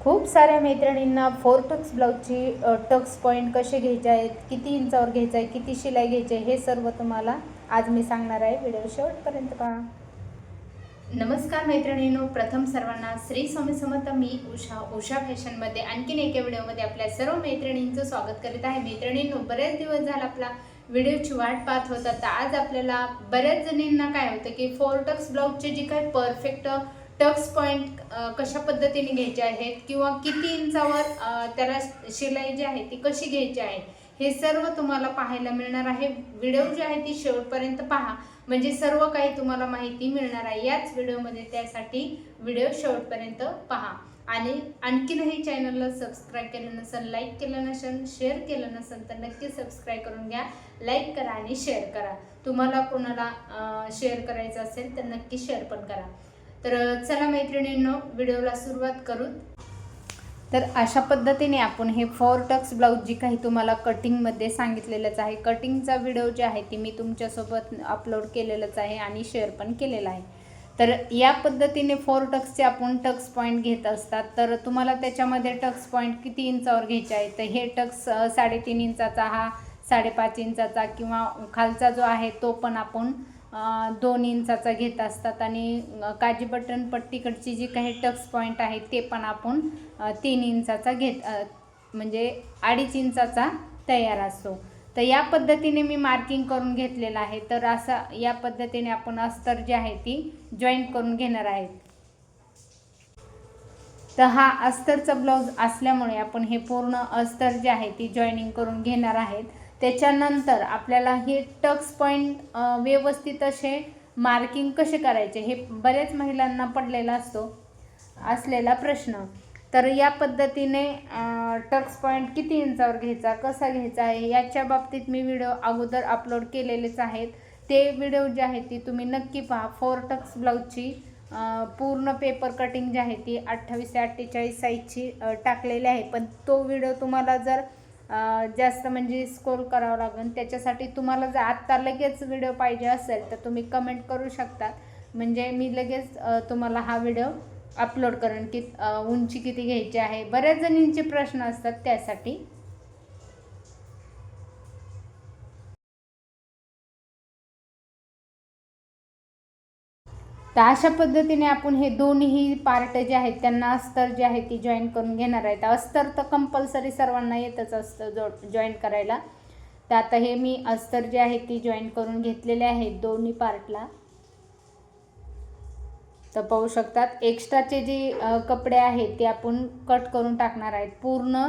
खूप साऱ्या मैत्रिणींना फोर टक्स ब्लाऊजची टक्स पॉईंट कसे घ्यायचे आहेत किती इंचावर घ्यायचं आहे किती शिलाई घ्यायची आहे हे सर्व तुम्हाला आज मी सांगणार आहे. व्हिडिओ शेवटपर्यंत पहा. नमस्कार मैत्रिणींनो. प्रथम सर्वांना श्री स्वामी समर्थ. मी उषा उषा फॅशनमध्ये आणखीन एका व्हिडिओमध्ये आपल्या सर्व मैत्रिणींचं स्वागत करीत आहे. मैत्रिणींनो बरेच दिवस झाला आपला व्हिडिओची वाट पाहत होता. तर आज आपल्याला बऱ्याच जणींना काय होतं की फोर टक्स ब्लाऊजचे जे काही परफेक्ट टक्स पॉईंट कशा पद्धतीने घ्यायचे आहेत किंवा किती इंचावर त्याला शिलाई जी आहे ती कशी घ्यायची आहे हे सर्व तुम्हाला पाहायला मिळणार आहे. व्हिडिओ जी आहे ती शेवटपर्यंत पहा. म्हणजे सर्व काही तुम्हाला माहिती मिळणार आहे. याच व्हिडिओमध्ये त्यासाठी व्हिडिओ शेवटपर्यंत पहा. आणि आणखीनही चॅनलला सबस्क्राईब केलं नसेल लाईक केलं नसेल शेअर केलं नसेल तर नक्की सबस्क्राईब करून घ्या. लाईक करा आणि शेअर करा. तुम्हाला कोणाला शेअर करायचं असेल तर नक्की शेअर पण करा. तर चला मैत्रिणींनो व्हिडिओला सुरुवात करू तर अशा पद्धतीने आपण हे फोर टक्स ब्लाऊज जी काही तुम्हाला कटिंगमध्ये सांगितलेलंच आहे कटिंगचा व्हिडिओ जे आहे ती मी तुमच्यासोबत अपलोड केलेलंच आहे आणि शेअर पण केलेला आहे. तर या पद्धतीने फोर टक्सचे आपण टक्स पॉईंट घेत असतात. तर तुम्हाला त्याच्यामध्ये टक्स पॉईंट किती इंचावर घ्यायचे आहे? तर हे टक्स साडेतीन इंचाचा हा साडेपाच इंचाचा किंवा खालचा जो आहे तो पण आपण दोन इंचाचा घेत असतात आणि काजी बटन पट्टीकडची जी काही टक्स पॉईंट आहे ते पण आपण तीन इंचाचा घेत म्हणजे अडीच इंचाचा तयार असतो. तर या पद्धतीने मी मार्किंग करून घेतलेलं आहे. तर असा या पद्धतीने आपण अस्तर जी आहे ती जॉईंट करून घेणार आहेत. तर हा अस्तरचा ब्लाऊज असल्यामुळे आपण हे पूर्ण अस्तर जे आहे ती जॉईनिंग करून घेणार आहेत. त्याच्यानंतर आपल्याला हे टक्स पॉईंट व्यवस्थित असे मार्किंग कसे करायचे हे बऱ्याच महिलांना पडलेला असतो असलेला प्रश्न. तर या पद्धतीने टक्स पॉईंट किती इंचावर घ्यायचा कसा घ्यायचा आहे याच्या बाबतीत मी व्हिडिओ अगोदर अपलोड केलेलेच आहेत. ते व्हिडिओ जे आहेत ती तुम्ही नक्की पहा. फोर टक्स ब्लाऊजची पूर्ण पेपर कटिंग जी आहे ती अठ्ठावीस ते अठ्ठेचाळीस साईजची टाकलेली आहे. पण तो व्हिडिओ तुम्हाला जर जास्त म्हणजे स्कोर करावं लागेल. त्याच्यासाठी तुम्हाला जर आत्ता लगेच व्हिडिओ पाहिजे असेल तर तुम्ही कमेंट करू शकतात. म्हणजे मी लगेच तुम्हाला हा व्हिडिओ अपलोड करेन की उंची किती घ्यायची आहे. बऱ्याच जणींचे प्रश्न असतात त्यासाठी. तर अशा पद्धतीने आपण हे दोन्ही पार्ट जे आहेत त्यांना अस्तर जे आहे ती जॉईन करून घेणार आहेत. अस्तर तर कंपल्सरी सर्वांना येतच असतं जो जॉईन करायला. तर आता हे मी अस्तर जे आहे ती जॉईन करून घेतलेले आहेत दोन्ही पार्टला तर पाहू शकतात एक्स्ट्राचे जे कपडे आहेत ते आपण कट करून टाकणार आहेत. पूर्ण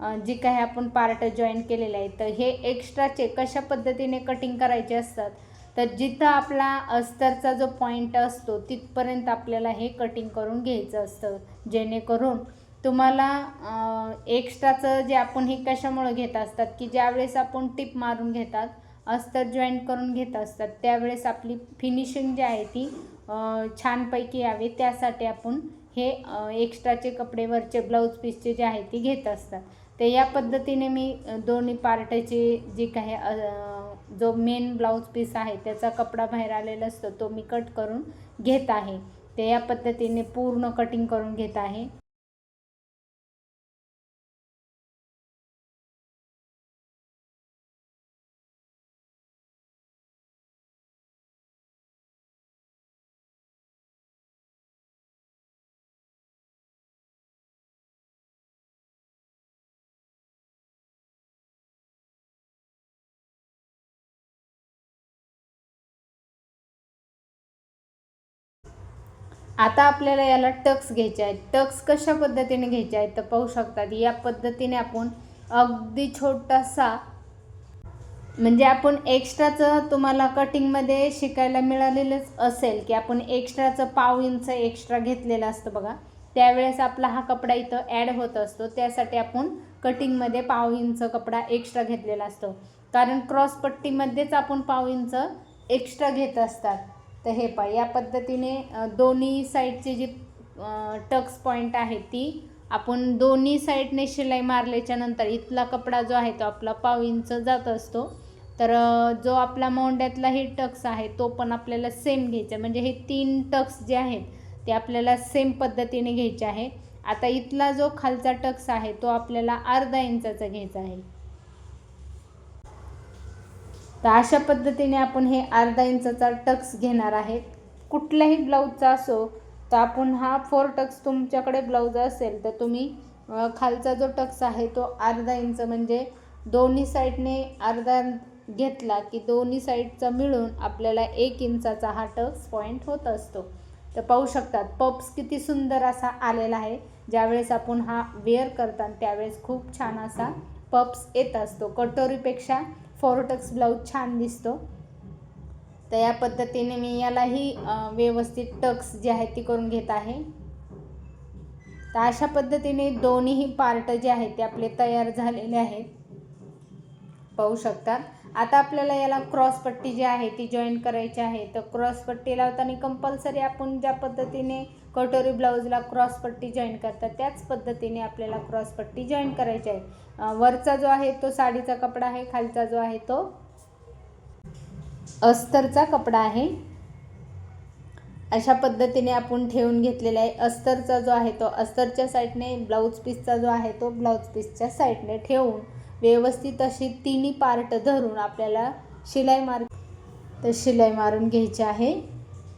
जे जी काही आपण पार्ट जॉईन केलेले आहेत तर हे एक्स्ट्राचे कशा पद्धतीने कटिंग करायचे असतात तर जिथं आपला अस्तरचा जो पॉईंट असतो तिथपर्यंत आपल्याला हे कटिंग करून घ्यायचं असतं. जेणेकरून तुम्हाला एक्स्ट्राचं जे आपण हे कशामुळे घेत असतात की ज्यावेळेस आपण टिप मारून घेतात अस्तर जॉईंट करून घेत असतात त्यावेळेस आपली फिनिशिंग जी आहे ती छानपैकी यावी. त्यासाठी आपण हे एक्स्ट्राचे कपडे वरचे ब्लाऊज पीसचे जे आहे ते घेत असतात. ते या पद्धतीने मी दोन्ही पार्टचे जे काही जो मेन ब्लाऊज पीस आहे त्याचा कपडा बाहेर आलेला असतो तो मी कट करून घेत आहे. ते या पद्धतीने पूर्ण कटिंग करून घेत आहे. आता आपल्याला याला टक्स घ्यायचे आहेत. टक्स कशा पद्धतीने घ्यायचे आहेत तर पाहू शकतात. या पद्धतीने आपण अगदी छोटासा म्हणजे आपण एक्स्ट्राचं तुम्हाला कटिंगमध्ये शिकायला मिळालेलंच असेल की आपण एक्स्ट्राचं पाव इंच एक्स्ट्रा घेतलेलं असतं बघा. त्यावेळेस आपला हा कपडा इथं ॲड होत असतो. त्यासाठी आपण कटिंगमध्ये पाव इंच कपडा एक्स्ट्रा घेतलेला असतो. कारण क्रॉसपट्टीमध्येच आपण पाव इंच एक्स्ट्रा घेत असतात. तर हे पा या पद्धतीने दोन्ही साईडचे जी टक्स पॉईंट आहे ती आपण दोन्ही साईडने शिलाई मारल्याच्या नंतर इथला कपडा जो आहे तो आपला पाव इंच जात असतो. तर जो आपला मोंड्यातला हे टक्स आहे तो पण आपल्याला सेम घ्यायचा. म्हणजे हे तीन टक्स जे आहेत ते आपल्याला सेम पद्धतीने घ्यायचे आहे. आता इथला जो खालचा टक्स आहे तो आपल्याला अर्धा इंचाचा घ्यायचा आहे. तर अशा पद्धतीने आपण हे अर्धा इंचाचा टक्स घेणार आहे. कुठल्याही ब्लाऊजचा असो तर आपण हा फोर टक्स तुमच्याकडे ब्लाऊज असेल तर तुम्ही खालचा जो टक्स आहे तो अर्धा इंच म्हणजे दोन्ही साईडने अर्धा घेतला की दोन्ही साईडचा मिळून आपल्याला एक इंचाचा हा टक्स पॉईंट होत असतो. तर पाहू शकतात पप्स किती सुंदर असा आलेला आहे. ज्यावेळेस आपण हा वेअर करतात त्यावेळेस खूप छान असा पप्स येत असतो. कटोरीपेक्षा फोरटक्स ब्लाऊज छान दिसतो. तर या पद्धतीने मी यालाही व्यवस्थित टक्स जे आहेत ती करून घेत आहे. तर अशा पद्धतीने दोन्हीही पार्ट जे आहेत ते आपले तयार झालेले आहेत. पाहू शकतात. आता आपल्याला याला क्रॉस पट्टी जी आहे ती जॉईन करायची आहे. तर क्रॉस पट्टी लावताना कंपल्सरी आपण ज्या पद्धतीने कटोरी ब्लाऊजला क्रॉस पट्टी जॉईन करतात. त्याच पद्धतीने आपल्याला क्रॉस पट्टी जॉईन करायची आहे. वरचा जो आहे तो साडीचा कपडा आहे खालचा जो आहे तो अस्तरचा कपडा आहे. अशा पद्धतीने आपण ठेवून घेतलेला आहे. अस्तरचा जो आहे तो अस्तरच्या साईडने ब्लाऊज पीसचा जो आहे तो ब्लाऊज पीसच्या साईडने ठेवून व्यवस्थित अशी तिन्ही पार्ट धरून आपल्याला शिलाई मार तर शिलाई मारून घ्यायची आहे.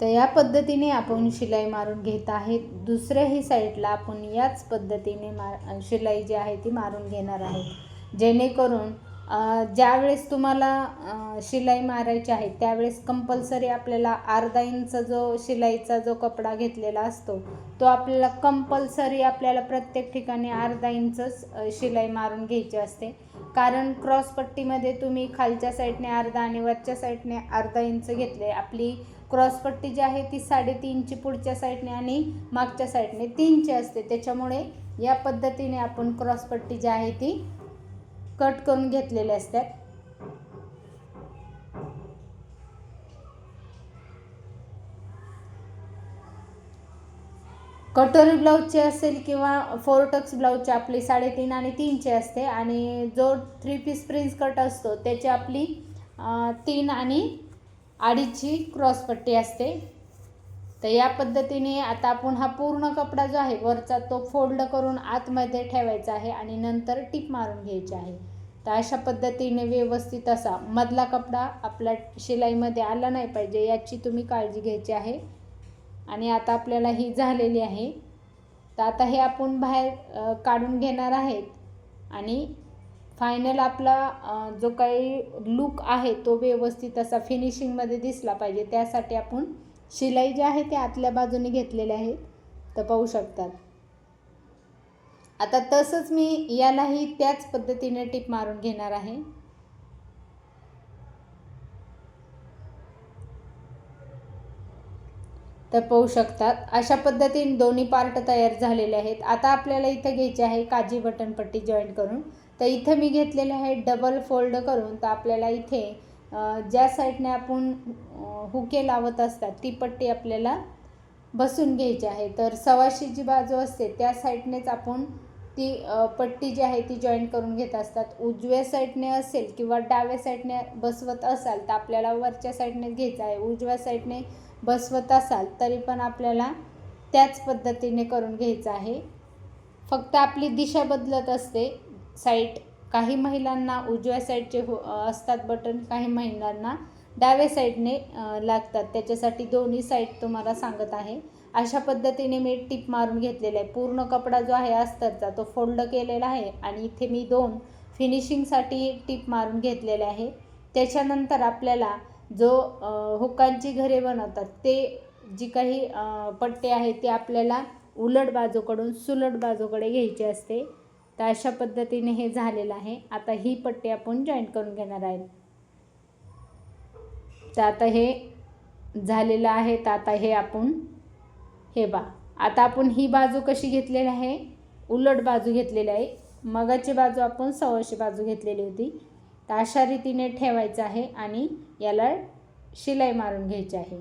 तर या पद्धतीने आपण शिलाई मारून घेत आहे दुसऱ्याही साईडला आपण याच पद्धतीने मार शिलाई जी आहे ती मारून घेणार आहोत. जेणेकरून ज्यावेळेस तुम्हाला शिलाई मारायची आहे त्यावेळेस कंपल्सरी आपल्याला अर्धा इंच जो शिलाईचा जो कपडा घेतलेला असतो तो आपल्याला कंपल्सरी आपल्याला प्रत्येक ठिकाणी अर्धा इंचच शिलाई मारून घ्यायची असते. कारण क्रॉसपट्टीमध्ये तुम्ही खालच्या साईडने अर्धा आणि वरच्या साईडने अर्धा इंच घेतले आपली क्रॉसपट्टी जी आहे ती साडेतीनची पुढच्या साईडने आणि मागच्या साईडने तीनची असते. त्याच्यामुळे या पद्धतीने आपण क्रॉसपट्टी जी आहे ती कट करून घेतलेले असतात. कटोरी ब्लाऊजचे असेल किंवा फोर टक्स ब्लाऊजचे आपली साडेतीन आणि तीनचे असते आणि जो थ्री पीस प्रिन्स कट असतो त्याची आपली तीन आणि अडीचची क्रॉसपट्टी असते. तर या पद्धतीने आता आपण हा पूर्ण कपडा जो आहे वरचा तो फोल्ड करून आतमध्ये ठेवायचा आहे आणि नंतर टिप मारून घ्यायची आहे. तर अशा पद्धतीने व्यवस्थित असा मधला कपडा आपल्या शिलाईमध्ये आला नाही पाहिजे याची तुम्ही काळजी घ्यायची आहे. आणि आता आपल्याला ही झालेली आहे. तर आता हे आपण बाहेर काढून घेणार आहेत. आणि फायनल आपला जो काही लुक आहे तो व्यवस्थित असा फिनिशिंगमध्ये दिसला पाहिजे. त्यासाठी आपण शिलाई जी आहे ते आतल्या बाजूने घेतलेले आहेत तर पाहू शकतात. आता तसंच मी यालाही त्याच पद्धतीने टिप मारून घेणार आहे. तर पाहू शकतात अशा पद्धतीने दोन्ही पार्ट तयार झालेले आहेत. आता आपल्याला इथं घ्यायचे आहे काजी बटन पट्टी जॉईन करून. तर इथं मी घेतलेले आहे डबल फोल्ड करून. तर आपल्याला इथे ज्या साईडने आपण हुके लावत असतात ती पट्टी आपल्याला बसून घ्यायची आहे. तर सवाशी जी बाजू असते त्या साईडनेच आपण ती पट्टी जी आहे ती जॉईन करून घेत असतात. उजव्या साईडने असेल किंवा डाव्या साईडने बसवत असाल तर आपल्याला वरच्या साईडने घ्यायचं आहे. उजव्या साईडने बसवत असाल तरी पण आपल्याला त्याच पद्धतीने करून घ्यायचं आहे. फक्त आपली दिशा बदलत असते. साईट काही महिलांना उजव्या साईडचे हो असतात बटन काही महिलांना डाव्या साईडने लागतात. त्याच्यासाठी दोन्ही साईड तुम्हाला सांगत आहे. अशा पद्धतीने मी टिप मारून घेतलेला आहे. पूर्ण कपडा जो आहे अस्तरचा तो फोल्ड केलेला आहे आणि इथे मी दोन फिनिशिंगसाठी टिप मारून घेतलेले आहे. त्याच्यानंतर आपल्याला जो हुकांची घरे बनवतात ते जी काही पट्टे आहे ते आपल्याला उलट बाजूकडून सुलट बाजूकडे घ्यायची असते. तर अशा पद्धतीने हे झालेलं आहे. आता ही पट्टी आपण जॉईन करून घेणार आहेत तर आता हे झालेलं आहे तर आता हे आपण हे बा. आता आपण ही बाजू कशी घेतलेली आहे? उलट बाजू घेतलेली आहे. मगाची बाजू आपण सव्वाशे बाजू घेतलेली होती. तर अशा रीतीने ठेवायचं आहे आणि याला शिलाई मारून घ्यायची आहे.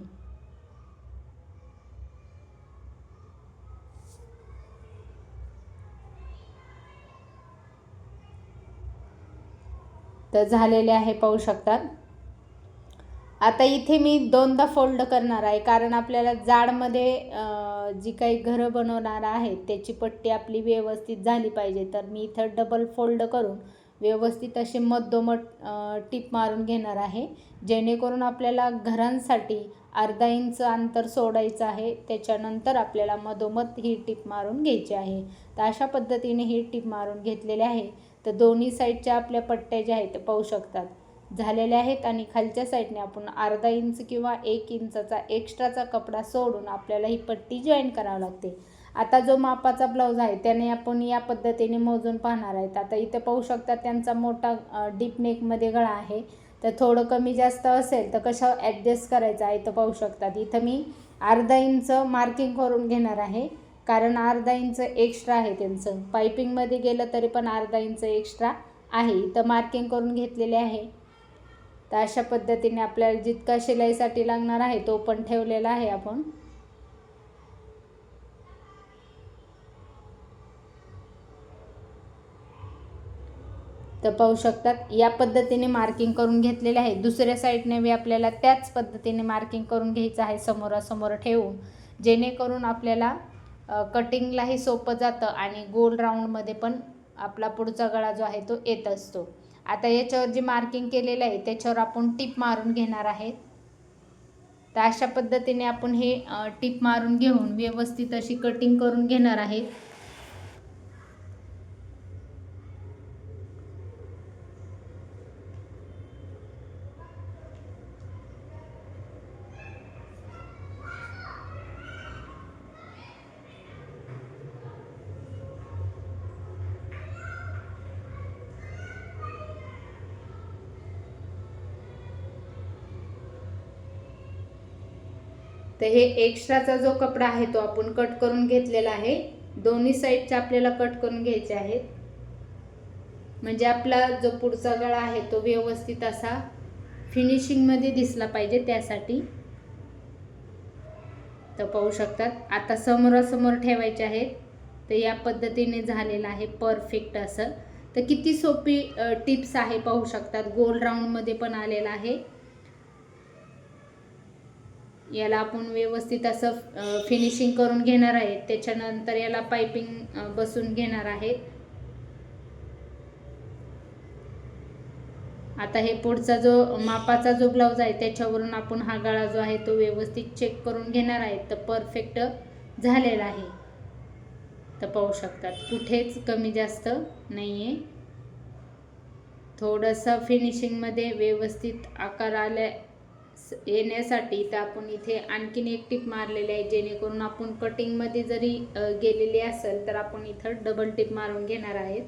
तर झालेले आहे पाहू शकतात आता इथे मी दोनदा फोल्ड करणार आहे कारण आपल्याला जाडमध्ये जी काही घरं बनवणार आहेत त्याची पट्टी आपली व्यवस्थित झाली पाहिजे. तर मी इथं डबल फोल्ड करून व्यवस्थित असे मधोमध टिप टीप मारून घेणार आहे. जेणेकरून आपल्याला घरांसाठी अर्धा इंच अंतर सोडायचं आहे त्याच्यानंतर आपल्याला मधोमध ही टीप मारून घ्यायची आहे. तर अशा पद्धतीने ही टीप मारून घेतलेली आहे. तर दोन्ही साईडच्या आपल्या पट्ट्या ज्या आहेत ते पाहू शकतात. झालेल्या आहेत आणि खालच्या साईडने आपण अर्धा इंच किंवा एक इंचाचा एक्स्ट्राचा कपडा सोडून आपल्याला ही पट्टी जॉईन करावी लागते. आता जो मापाचा ब्लाऊज आहे त्याने आपण या पद्धतीने मोजून पाहणार आहेत. आता इथे पाहू शकता त्यांचा मोठा डीप नेकमध्ये गळा आहे. तर थोडं कमी जास्त असेल तर कसं ॲडजस्ट करायचं आहे तर पाहू शकतात इथं मी अर्धा इंच मार्किंग करून घेणार आहे. कारण अर्धा इंच एक्स्ट्रा आहे त्यांचं. पायपिंगमध्ये गेलं तरी पण अर्धा इंच एक्स्ट्रा आहे. इथं मार्किंग करून घेतलेले आहे. तर अशा पद्धतीने आपल्याला जितका शिलाईसाठी लागणार आहे तो पण ठेवलेला आहे आपण. तर पाहू शकतात या पद्धतीने मार्किंग करून घेतलेले आहे. दुसऱ्या साईडने बी आपल्याला त्याच पद्धतीने मार्किंग करून घ्यायचं आहे समोरासमोर ठेवून. जेणेकरून आपल्याला कटिंगलाही सोपं जातं आणि गोल राऊंडमध्ये पण आपला पुढचा गळा जो आहे तो येत असतो. आता याच्यावर जी मार्किंग केलेलं आहे त्याच्यावर आपण टिप मारून घेणार आहेत. तर अशा पद्धतीने आपण हे टिप टीप मारून घेऊन व्यवस्थित अशी कटिंग करून घेणार आहेत. तर हे एक्स्ट्राचा जो कपडा आहे तो आपण कट करून घेतलेला आहे. दोन्ही साईडचे आपल्याला कट करून घ्यायचे आहेत. म्हणजे आपला जो पुढचा गळा आहे तो व्यवस्थित असा फिनिशिंगमध्ये दिसला पाहिजे त्यासाठी. तर पाहू शकतात आता समोरासमोर ठेवायचे आहेत. तर या पद्धतीने झालेलं आहे परफेक्ट असं. तर किती सोपी टिप्स आहे पाहू शकतात. गोल राऊंडमध्ये पण आलेला आहे. याला आपण व्यवस्थित असं फिनिशिंग करून घेणार आहे. त्याच्यानंतर याला पायपिंग बसून घेणार आहेत आता हे पुढचा जो मापाचा जो ब्लाऊज आहे त्याच्यावरून आपण हा गळा जो आहे तो व्यवस्थित चेक करून घेणार आहे. तर परफेक्ट झालेला आहे. तर पाहू शकतात कुठेच कमी जास्त नाही आहे थोडंसं फिनिशिंगमध्ये व्यवस्थित आकार आल्या येण्यासाठी तर आपण इथे आणखीन एक टिप मारलेली आहे जेणेकरून आपण कटिंगमध्ये जरी गेलेली असेल तर आपण इथं डबल टिप मारून घेणार आहेत.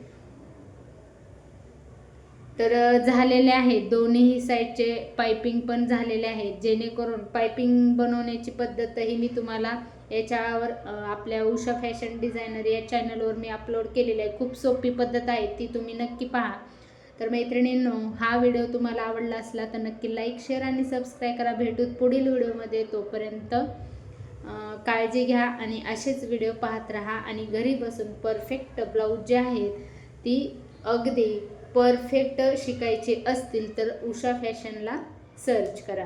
तर झालेले आहेत. दोन्ही साईडचे पायपिंग पण झालेले आहेत. जेणेकरून पायपिंग बनवण्याची पद्धतही मी तुम्हाला याच्यावर आपल्या उषा फॅशन डिझायनर या चॅनलवर मी अपलोड केलेली आहे. खूप सोपी पद्धत आहे ती तुम्ही नक्की पहा. तर मैत्रिणींनो हा व्हिडिओ तुम्हाला आवडला असला तर नक्की लाईक शेअर आणि सबस्क्राईब करा. भेटूत पुढील व्हिडिओमध्ये. तोपर्यंत काळजी घ्या आणि असेच व्हिडिओ पाहत राहा आणि घरी बसून परफेक्ट ब्लाऊज जे आहेत ती अगदी परफेक्ट शिकायचे असतील तर उषा फॅशनला सर्च करा.